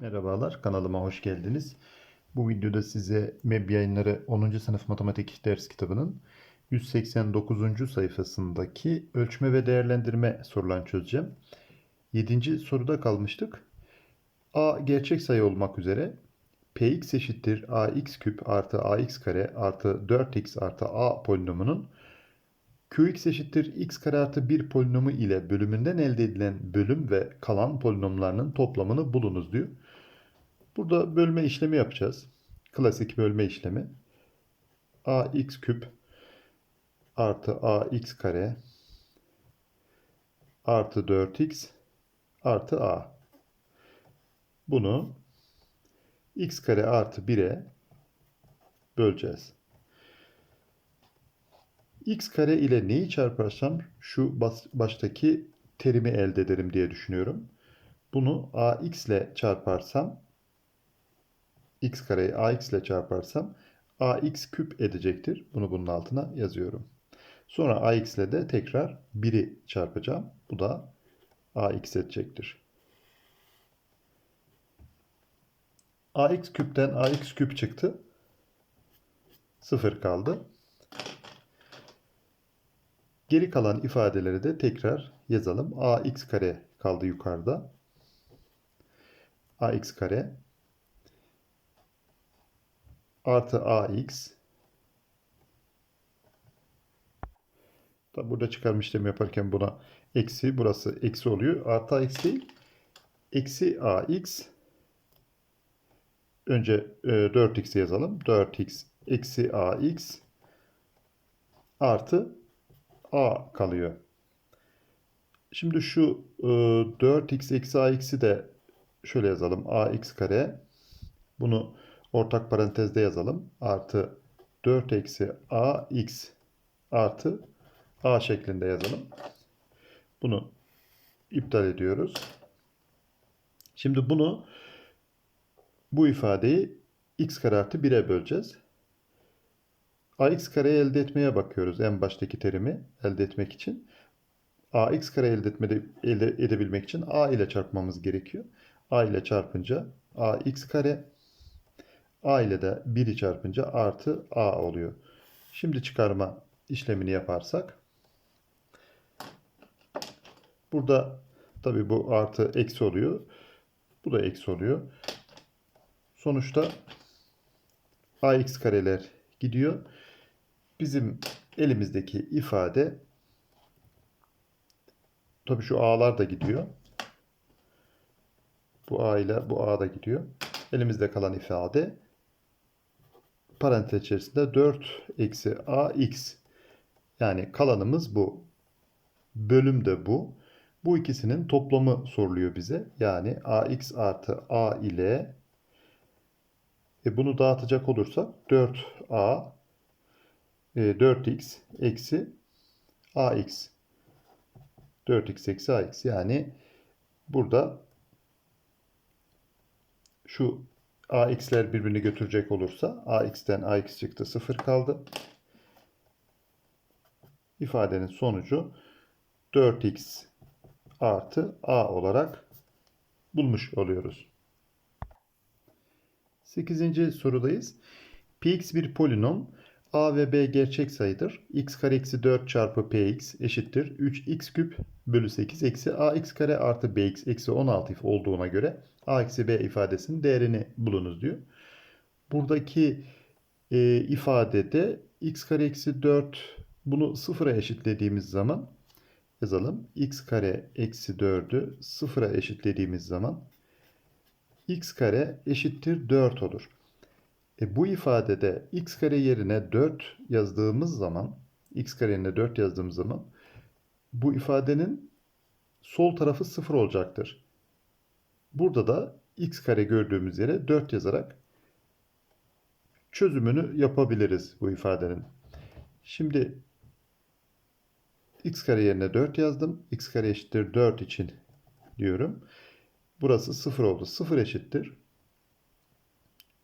Merhabalar, kanalıma hoş geldiniz. Bu videoda size MEB yayınları 10. sınıf matematik ders kitabının 189. sayfasındaki ölçme ve değerlendirme sorularını çözeceğim. 7. soruda kalmıştık. A gerçek sayı olmak üzere Px eşittir ax küp artı ax kare artı 4x artı a polinomunun Qx eşittir x kare artı 1 polinomu ile bölümünden elde edilen bölüm ve kalan polinomlarının toplamını bulunuz diyor. Burada bölme işlemi yapacağız. Klasik bölme işlemi. ax küp artı ax kare artı 4x artı a. Bunu x kare artı 1'e böleceğiz. x kare ile neyi çarparsam şu baştaki terimi elde ederim diye düşünüyorum. Bunu ax ile çarparsam x kareyi ax ile çarparsam ax küp edecektir. Bunu bunun altına yazıyorum. Sonra ax ile de tekrar 1'i çarpacağım. Bu da ax edecektir. ax küpten ax küp çıktı. 0 kaldı. Geri kalan ifadeleri de tekrar yazalım. ax kare kaldı yukarıda. ax kare artı ax Tabi burada çıkarma işlemi yaparken buna eksi burası eksi oluyor. Artı ax değil. Eksi ax önce e, 4x yazalım. 4x eksi ax artı a kalıyor. Şimdi şu e, 4x eksi ax'i de şöyle yazalım. ax kare bunu ortak parantezde yazalım. Artı 4 eksi ax artı a şeklinde yazalım. Bunu iptal ediyoruz. Şimdi bunu bu ifadeyi x kare artı 1'e böleceğiz. ax kareyi elde etmeye bakıyoruz en baştaki terimi elde etmek için. ax kare elde, etmede, elde edebilmek için a ile çarpmamız gerekiyor. a ile çarpınca ax kare a ile de 1'i çarpınca artı a oluyor. Şimdi çıkarma işlemini yaparsak burada tabi bu artı eksi oluyor. Bu da eksi oluyor. Sonuçta ax kareler gidiyor. Bizim elimizdeki ifade tabi şu a'lar da gidiyor. Bu a ile bu a da gidiyor. Elimizde kalan ifade parantez içerisinde 4 eksi ax yani kalanımız bu. Bölüm de bu. Bu ikisinin toplamı soruluyor bize. Yani ax artı a ile e bunu dağıtacak olursak 4a e, 4x eksi ax 4x eksi ax yani burada şu ax'ler birbirini götürecek olursa ax'ten ax çıktı 0 kaldı. İfadenin sonucu 4x artı a olarak bulmuş oluyoruz. 8. sorudayız. Px bir polinom. A ve b gerçek sayıdır. x kare eksi 4 çarpı px eşittir. 3x küp bölü 8 eksi ax kare artı bx eksi 16 olduğuna göre a eksi b ifadesinin değerini bulunuz diyor. Buradaki e, ifadede x kare eksi 4 bunu sıfıra eşitlediğimiz zaman yazalım. x kare eksi 4'ü sıfıra eşitlediğimiz zaman x kare eşittir 4 olur. E bu ifadede x kare yerine 4 yazdığımız zaman x kare yerine 4 yazdığımız zaman bu ifadenin sol tarafı 0 olacaktır. Burada da x kare gördüğümüz yere 4 yazarak çözümünü yapabiliriz bu ifadenin. Şimdi x kare yerine 4 yazdım. x kare eşittir 4 için diyorum. Burası 0 oldu. 0 eşittir.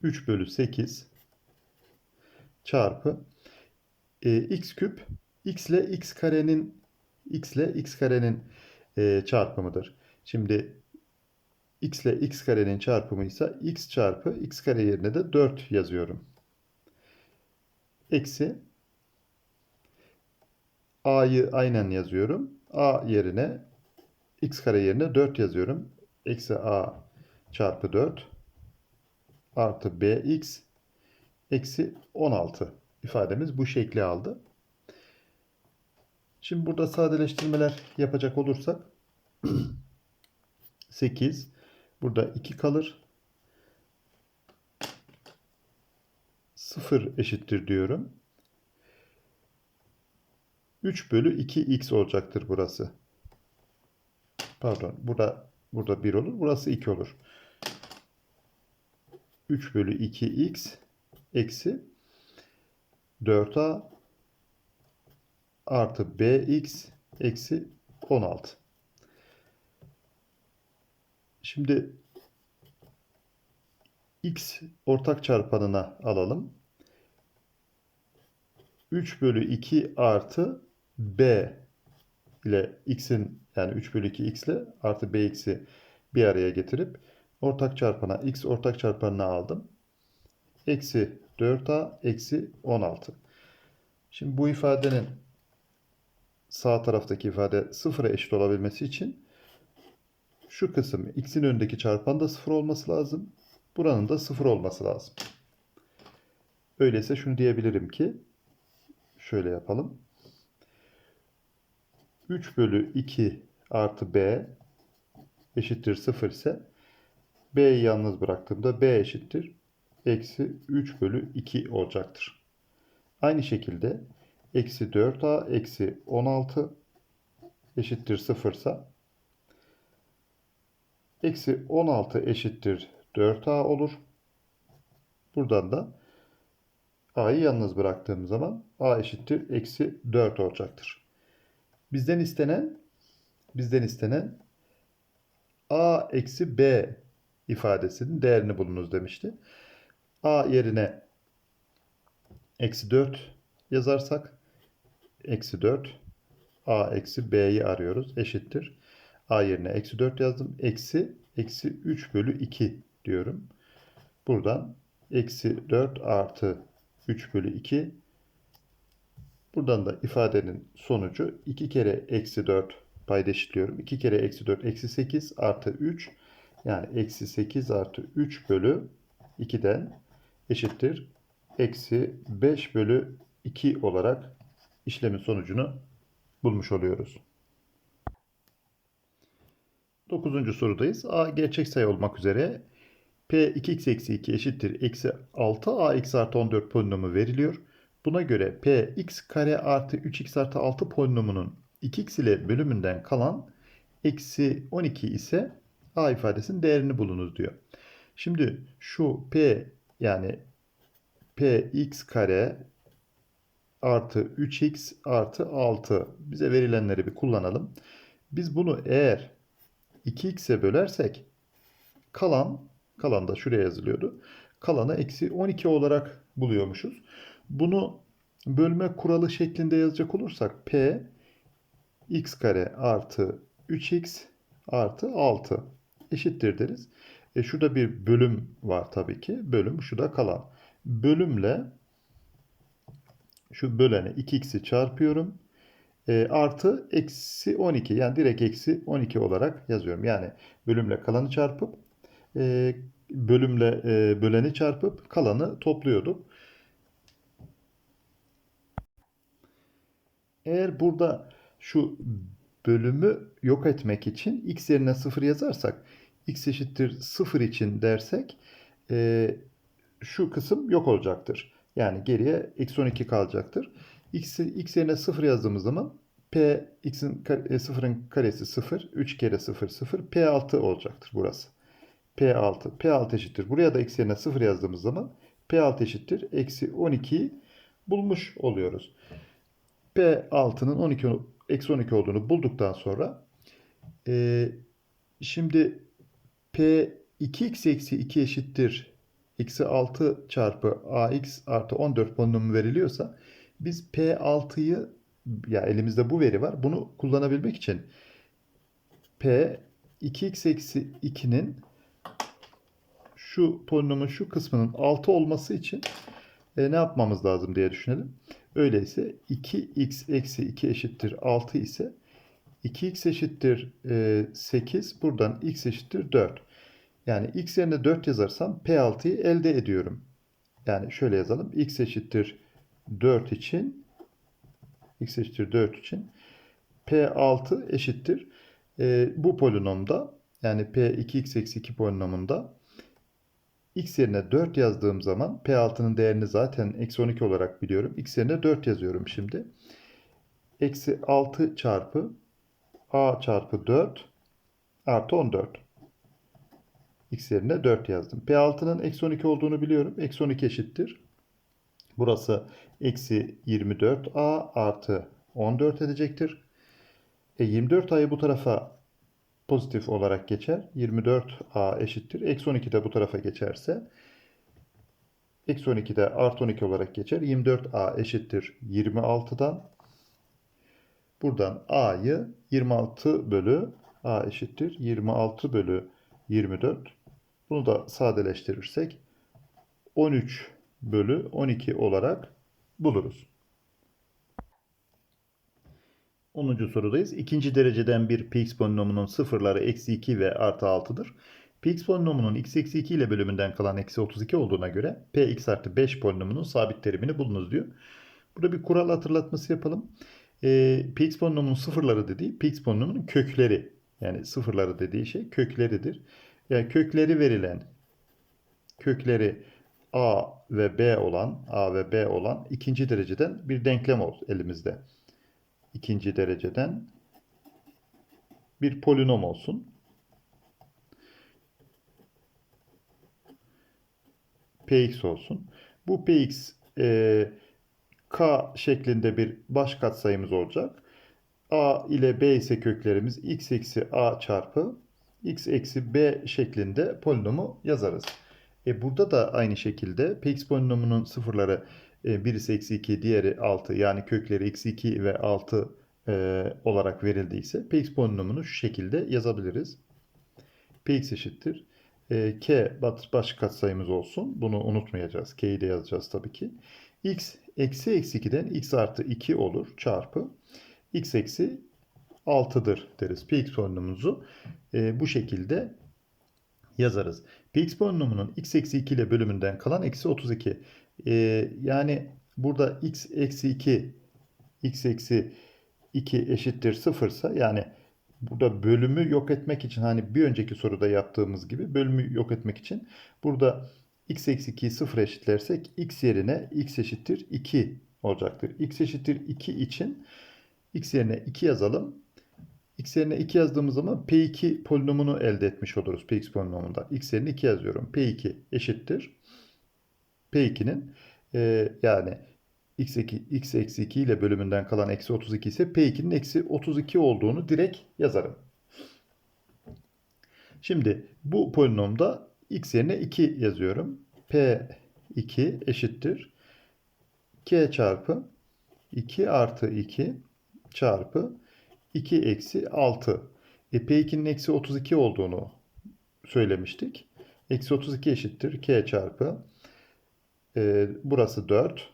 3 bölü 8 çarpı e, x küp x ile x karenin x ile x karenin e, çarpımıdır. Şimdi x ile x karenin çarpımı ise x çarpı x kare yerine de 4 yazıyorum. Eksi a'yı aynen yazıyorum. a yerine x kare yerine 4 yazıyorum. Eksi a çarpı 4 artı bx eksi 16 ifademiz bu şekli aldı. Şimdi burada sadeleştirmeler yapacak olursak 8 burada 2 kalır. 0 eşittir diyorum. 3 bölü 2x olacaktır burası. Pardon. Burada burada 1 olur. Burası 2 olur. 3 bölü 2x eksi 4a artı bx eksi 16. Şimdi x ortak çarpanına alalım. 3 bölü 2 artı b ile x'in yani 3 bölü 2 x ile artı bx'i bir araya getirip ortak çarpana x ortak çarpanına aldım. Eksi 4a eksi 16. Şimdi bu ifadenin sağ taraftaki ifade sıfıra eşit olabilmesi için şu kısım x'in önündeki çarpan da sıfır olması lazım. Buranın da sıfır olması lazım. Öyleyse şunu diyebilirim ki şöyle yapalım. 3 bölü 2 artı b eşittir 0 ise b'yi yalnız bıraktığımda b eşittir eksi 3 bölü 2 olacaktır. Aynı şekilde eksi 4a eksi 16 eşittir 0 ise eksi 16 eşittir 4a olur. Buradan da a'yı yalnız bıraktığım zaman a eşittir eksi 4 olacaktır. Bizden istenen bizden istenen a eksi b ifadesinin değerini bulunuz demişti. a yerine eksi 4 yazarsak eksi 4 a eksi b'yi arıyoruz eşittir. a yerine eksi 4 yazdım. Eksi eksi 3 bölü 2 diyorum. Buradan eksi 4 artı 3 bölü 2 Buradan da ifadenin sonucu 2 kere eksi 4 payda eşitliyorum. 2 kere eksi 4 eksi 8 artı 3 yani eksi 8 artı 3 bölü 2'den eşittir. Eksi 5 bölü 2 olarak işlemin sonucunu bulmuş oluyoruz. 9. sorudayız. A gerçek sayı olmak üzere P 2x eksi 2 eşittir eksi 6 A x artı 14 polinomu veriliyor. Buna göre P x kare artı 3x artı 6 polinomunun 2x ile bölümünden kalan eksi 12 ise A ifadesinin değerini bulunuz diyor. Şimdi şu P yani P x kare artı 3x artı 6 bize verilenleri bir kullanalım. Biz bunu eğer 2x'e bölersek kalan kalan da şuraya yazılıyordu. Kalanı eksi 12 olarak buluyormuşuz. Bunu bölme kuralı şeklinde yazacak olursak p x kare artı 3x artı 6 eşittir deriz. E şurada bir bölüm var tabii ki. Bölüm şu da kalan. Bölümle şu bölene 2x'i çarpıyorum. E, artı eksi 12 yani direkt eksi 12 olarak yazıyorum. Yani bölümle kalanı çarpıp e, bölümle e, böleni çarpıp kalanı topluyorduk. Eğer burada şu bölümü yok etmek için x yerine 0 yazarsak x eşittir 0 için dersek e, şu kısım yok olacaktır. Yani geriye eksi 12 kalacaktır. X, x yerine 0 yazdığımız zaman p x'in 0'ın karesi 0. 3 kere 0 0. p6 olacaktır burası. p6. p6 eşittir. Buraya da x yerine 0 yazdığımız zaman p6 eşittir. Eksi 12'yi bulmuş oluyoruz. P6'nın 12 eksi 12 olduğunu bulduktan sonra e, şimdi P 2x eksi 2 eşittir eksi 6 çarpı ax artı 14 polinomu veriliyorsa biz P6'yı ya elimizde bu veri var. Bunu kullanabilmek için P 2x eksi 2'nin şu polinomun şu kısmının 6 olması için e, ne yapmamız lazım diye düşünelim. Öyleyse 2x eksi 2 eşittir 6 ise 2x eşittir e, 8. Buradan x eşittir 4. Yani x yerine 4 yazarsam P6'yı elde ediyorum. Yani şöyle yazalım. x eşittir 4 için x eşittir 4 için P6 eşittir. E, bu polinomda yani P2x eksi 2 polinomunda x yerine 4 yazdığım zaman P6'nın değerini zaten eksi 12 olarak biliyorum. x yerine 4 yazıyorum şimdi. Eksi 6 çarpı a çarpı 4 artı 14. x yerine 4 yazdım. P6'nın eksi 12 olduğunu biliyorum. Eksi 12 eşittir. Burası eksi 24a artı 14 edecektir. E 24a'yı bu tarafa pozitif olarak geçer. 24a eşittir. Eksi 12 de bu tarafa geçerse eksi 12 de artı 12 olarak geçer. 24a eşittir 26'dan buradan a'yı 26 bölü a eşittir 26 bölü 24. Bunu da sadeleştirirsek 13 bölü 12 olarak buluruz. 10. sorudayız. İkinci dereceden bir px polinomunun sıfırları eksi 2 ve artı 6'dır. px polinomunun x eksi 2 ile bölümünden kalan eksi 32 olduğuna göre px artı 5 polinomunun sabit terimini bulunuz diyor. Burada bir kural hatırlatması yapalım. E, px polinomunun sıfırları dediği px polinomunun kökleri. Yani sıfırları dediği şey kökleridir. Yani kökleri verilen kökleri a ve b olan a ve b olan ikinci dereceden bir denklem ol elimizde ikinci dereceden bir polinom olsun. Px olsun. Bu Px e, k şeklinde bir baş katsayımız olacak. a ile b ise köklerimiz x eksi a çarpı x eksi b şeklinde polinomu yazarız. E burada da aynı şekilde Px polinomunun sıfırları e, birisi eksi 2, diğeri 6 yani kökleri eksi 2 ve 6 e, olarak verildiyse px polinomunu şu şekilde yazabiliriz. px eşittir. E, k baş katsayımız olsun. Bunu unutmayacağız. k'yi de yazacağız tabii ki. x eksi eksi 2'den x artı 2 olur çarpı x eksi 6'dır deriz. px polinomumuzu e, bu şekilde yazarız. px polinomunun x eksi 2 ile bölümünden kalan eksi 32. E, yani burada x eksi 2 x eksi 2 eşittir 0 ise yani burada bölümü yok etmek için hani bir önceki soruda yaptığımız gibi bölümü yok etmek için burada x eksi 2'yi 0 eşitlersek x yerine x eşittir 2 olacaktır. x eşittir 2 için x yerine 2 yazalım. x yerine 2 yazdığımız zaman p2 polinomunu elde etmiş oluruz px polinomunda. x yerine 2 yazıyorum. p2 eşittir. p2'nin e, yani x, 2, x eksi 2 ile bölümünden kalan eksi 32 ise P2'nin eksi 32 olduğunu direkt yazarım. Şimdi bu polinomda x yerine 2 yazıyorum. P2 eşittir. K çarpı 2 artı 2 çarpı 2 eksi 6. E, P2'nin eksi 32 olduğunu söylemiştik. Eksi 32 eşittir. K çarpı. E, burası 4.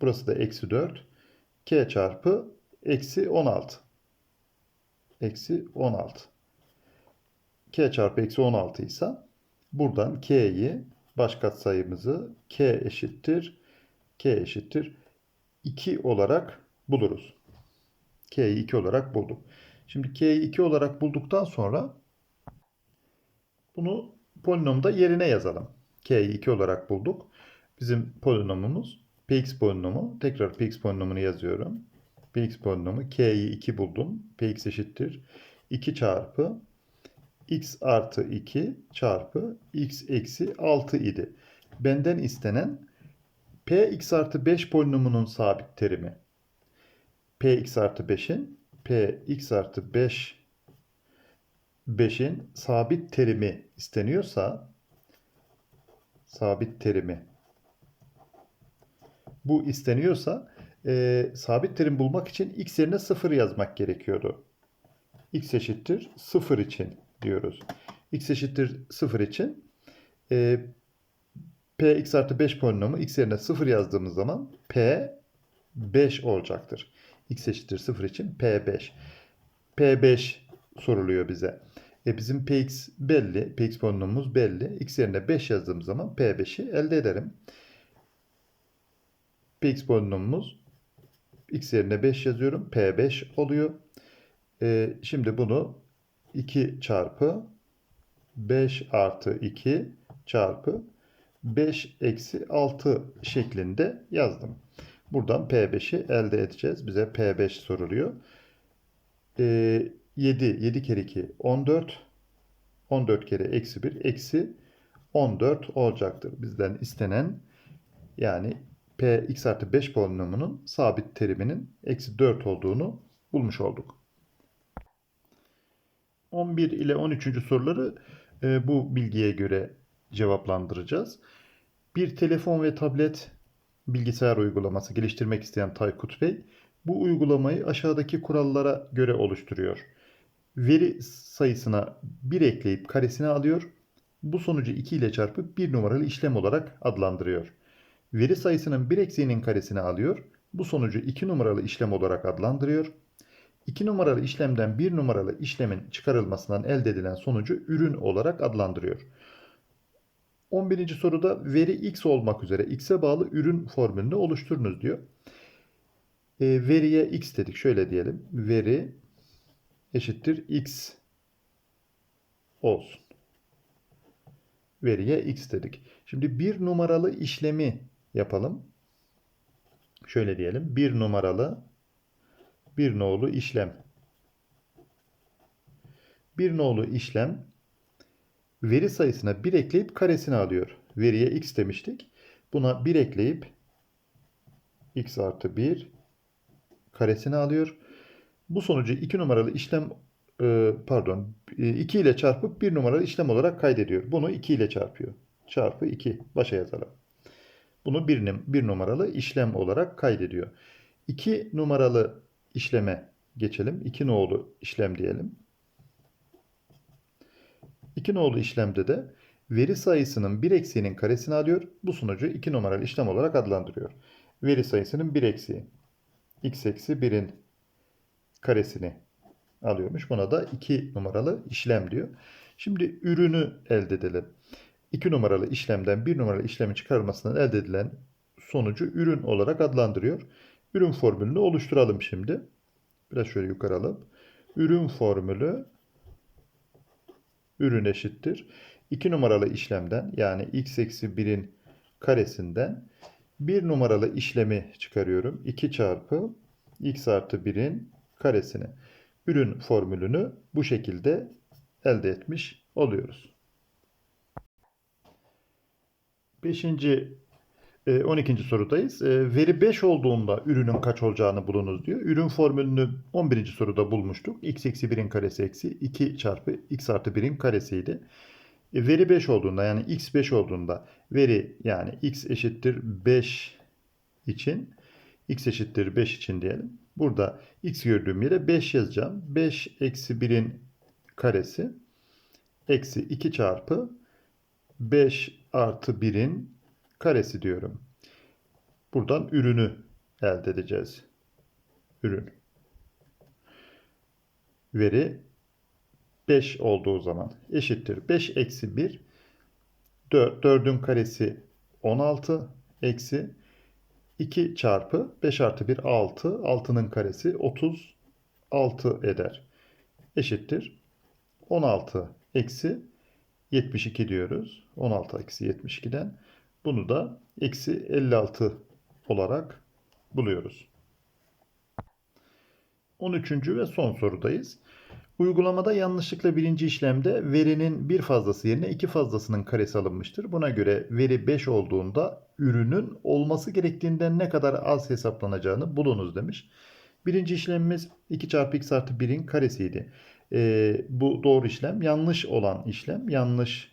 Burası da eksi 4. K çarpı eksi 16. Eksi 16. K çarpı eksi 16 ise buradan K'yi baş katsayımızı K eşittir. K eşittir. 2 olarak buluruz. K'yi 2 olarak bulduk. Şimdi K'yi 2 olarak bulduktan sonra bunu polinomda yerine yazalım. K'yi 2 olarak bulduk. Bizim polinomumuz px polinomu. Tekrar px polinomunu yazıyorum. px polinomu k'yi 2 buldum. px eşittir. 2 çarpı x artı 2 çarpı x eksi 6 idi. Benden istenen px artı 5 polinomunun sabit terimi. px artı 5'in px artı 5 5'in sabit terimi isteniyorsa sabit terimi bu isteniyorsa e, sabit terim bulmak için x yerine 0 yazmak gerekiyordu. x eşittir 0 için diyoruz. x eşittir 0 için e, p x artı 5 polinomu x yerine 0 yazdığımız zaman p 5 olacaktır. x eşittir 0 için p 5. p5 soruluyor bize. E bizim px belli. px polinomumuz belli. x yerine 5 yazdığım zaman p5'i elde ederim. px polinomumuz x yerine 5 yazıyorum. p5 oluyor. E, şimdi bunu 2 çarpı 5 artı 2 çarpı 5 eksi 6 şeklinde yazdım. Buradan P5'i elde edeceğiz. Bize P5 soruluyor. Ee, 7, 7 kere 2, 14. 14 kere eksi 1, eksi 14 olacaktır. Bizden istenen yani P x artı 5 polinomunun sabit teriminin eksi 4 olduğunu bulmuş olduk. 11 ile 13. soruları e, bu bilgiye göre cevaplandıracağız. Bir telefon ve tablet bilgisayar uygulaması geliştirmek isteyen Taykut Bey bu uygulamayı aşağıdaki kurallara göre oluşturuyor. Veri sayısına 1 ekleyip karesini alıyor. Bu sonucu 2 ile çarpıp 1 numaralı işlem olarak adlandırıyor. Veri sayısının 1 eksiğinin karesini alıyor. Bu sonucu 2 numaralı işlem olarak adlandırıyor. 2 numaralı işlemden 1 numaralı işlemin çıkarılmasından elde edilen sonucu ürün olarak adlandırıyor. 11. soruda veri x olmak üzere x'e bağlı ürün formülünü oluşturunuz diyor. E, veriye x dedik. Şöyle diyelim. Veri eşittir x olsun. Veriye x dedik. Şimdi bir numaralı işlemi yapalım. Şöyle diyelim. Bir numaralı bir nolu işlem. Bir nolu işlem veri sayısına 1 ekleyip karesini alıyor. Veriye x demiştik. Buna 1 ekleyip x artı 1 karesini alıyor. Bu sonucu 2 numaralı işlem e, pardon 2 ile çarpıp 1 numaralı işlem olarak kaydediyor. Bunu 2 ile çarpıyor. Çarpı 2 başa yazalım. Bunu 1, 1 numaralı işlem olarak kaydediyor. 2 numaralı işleme geçelim. 2 nolu işlem diyelim. 2 nolu işlemde de veri sayısının 1 eksiğinin karesini alıyor. Bu sonucu 2 numaralı işlem olarak adlandırıyor. Veri sayısının 1 eksiği. x eksi 1'in karesini alıyormuş. Buna da 2 numaralı işlem diyor. Şimdi ürünü elde edelim. 2 numaralı işlemden 1 numaralı işlemin çıkarılmasından elde edilen sonucu ürün olarak adlandırıyor. Ürün formülünü oluşturalım şimdi. Biraz şöyle yukarı alıp. Ürün formülü ürün eşittir. 2 numaralı işlemden yani x eksi 1'in karesinden 1 numaralı işlemi çıkarıyorum. 2 çarpı x artı 1'in karesini. Ürün formülünü bu şekilde elde etmiş oluyoruz. 5. 12. sorudayız. E, veri 5 olduğunda ürünün kaç olacağını bulunuz diyor. Ürün formülünü 11. soruda bulmuştuk. x eksi 1'in karesi eksi 2 çarpı x artı 1'in karesiydi. E, veri 5 olduğunda yani x 5 olduğunda veri yani x eşittir 5 için x eşittir 5 için diyelim. Burada x gördüğüm yere 5 yazacağım. 5 eksi 1'in karesi eksi 2 çarpı 5 artı 1'in karesi diyorum. Buradan ürünü elde edeceğiz. Ürün. Veri 5 olduğu zaman eşittir. 5 eksi 1 4, 4'ün karesi 16 eksi 2 çarpı 5 artı 1 6 6'nın karesi 36 eder. Eşittir. 16 eksi 72 diyoruz. 16 eksi 72'den bunu da eksi 56 olarak buluyoruz. 13. ve son sorudayız. Uygulamada yanlışlıkla birinci işlemde verinin bir fazlası yerine iki fazlasının karesi alınmıştır. Buna göre veri 5 olduğunda ürünün olması gerektiğinden ne kadar az hesaplanacağını bulunuz demiş. Birinci işlemimiz 2 çarpı x artı 1'in karesiydi. Ee, bu doğru işlem. Yanlış olan işlem. Yanlış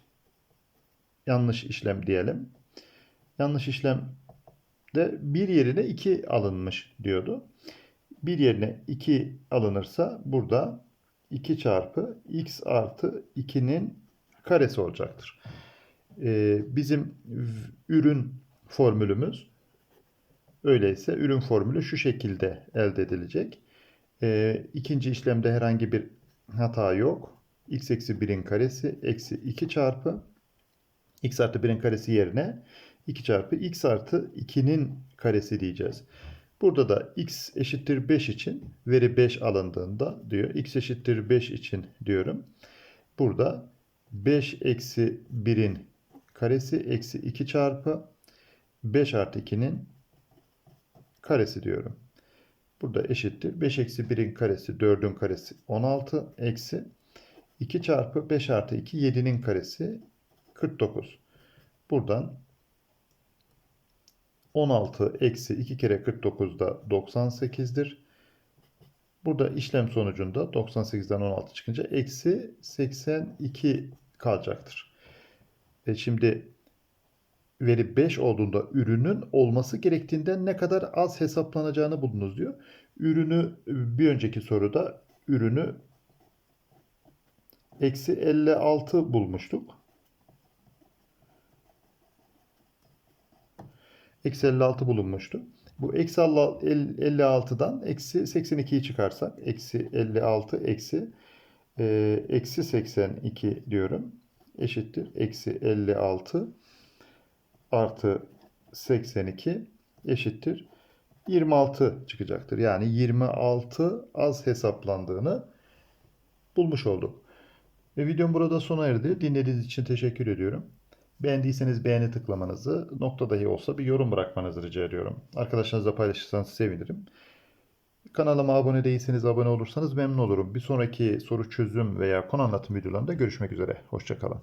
yanlış işlem diyelim yanlış işlemde bir yerine 2 alınmış diyordu. Bir yerine 2 alınırsa burada 2 çarpı x artı 2'nin karesi olacaktır. e, bizim ürün formülümüz öyleyse ürün formülü şu şekilde elde edilecek. E, ikinci işlemde herhangi bir hata yok. x eksi 1'in karesi eksi 2 çarpı x artı 1'in karesi yerine 2 çarpı x artı 2'nin karesi diyeceğiz. Burada da x eşittir 5 için veri 5 alındığında diyor. x eşittir 5 için diyorum. Burada 5 eksi 1'in karesi eksi 2 çarpı 5 artı 2'nin karesi diyorum. Burada eşittir. 5 eksi 1'in karesi 4'ün karesi 16 eksi 2 çarpı 5 artı 2 7'nin karesi 49. Buradan 16 eksi 2 kere 49 da 98'dir. Burada işlem sonucunda 98'den 16 çıkınca eksi 82 kalacaktır. E şimdi veri 5 olduğunda ürünün olması gerektiğinden ne kadar az hesaplanacağını buldunuz diyor. Ürünü bir önceki soruda ürünü eksi 56 bulmuştuk. Eksi 56 bulunmuştu. Bu eksi 56'dan eksi 82'yi çıkarsak eksi 56 eksi e, eksi 82 diyorum. Eşittir. Eksi 56 artı 82 eşittir. 26 çıkacaktır. Yani 26 az hesaplandığını bulmuş olduk. Ve videom burada sona erdi. Dinlediğiniz için teşekkür ediyorum. Beğendiyseniz beğeni tıklamanızı, nokta dahi olsa bir yorum bırakmanızı rica ediyorum. Arkadaşlarınızla paylaşırsanız sevinirim. Kanalıma abone değilseniz abone olursanız memnun olurum. Bir sonraki soru çözüm veya konu anlatım videolarında görüşmek üzere. Hoşçakalın.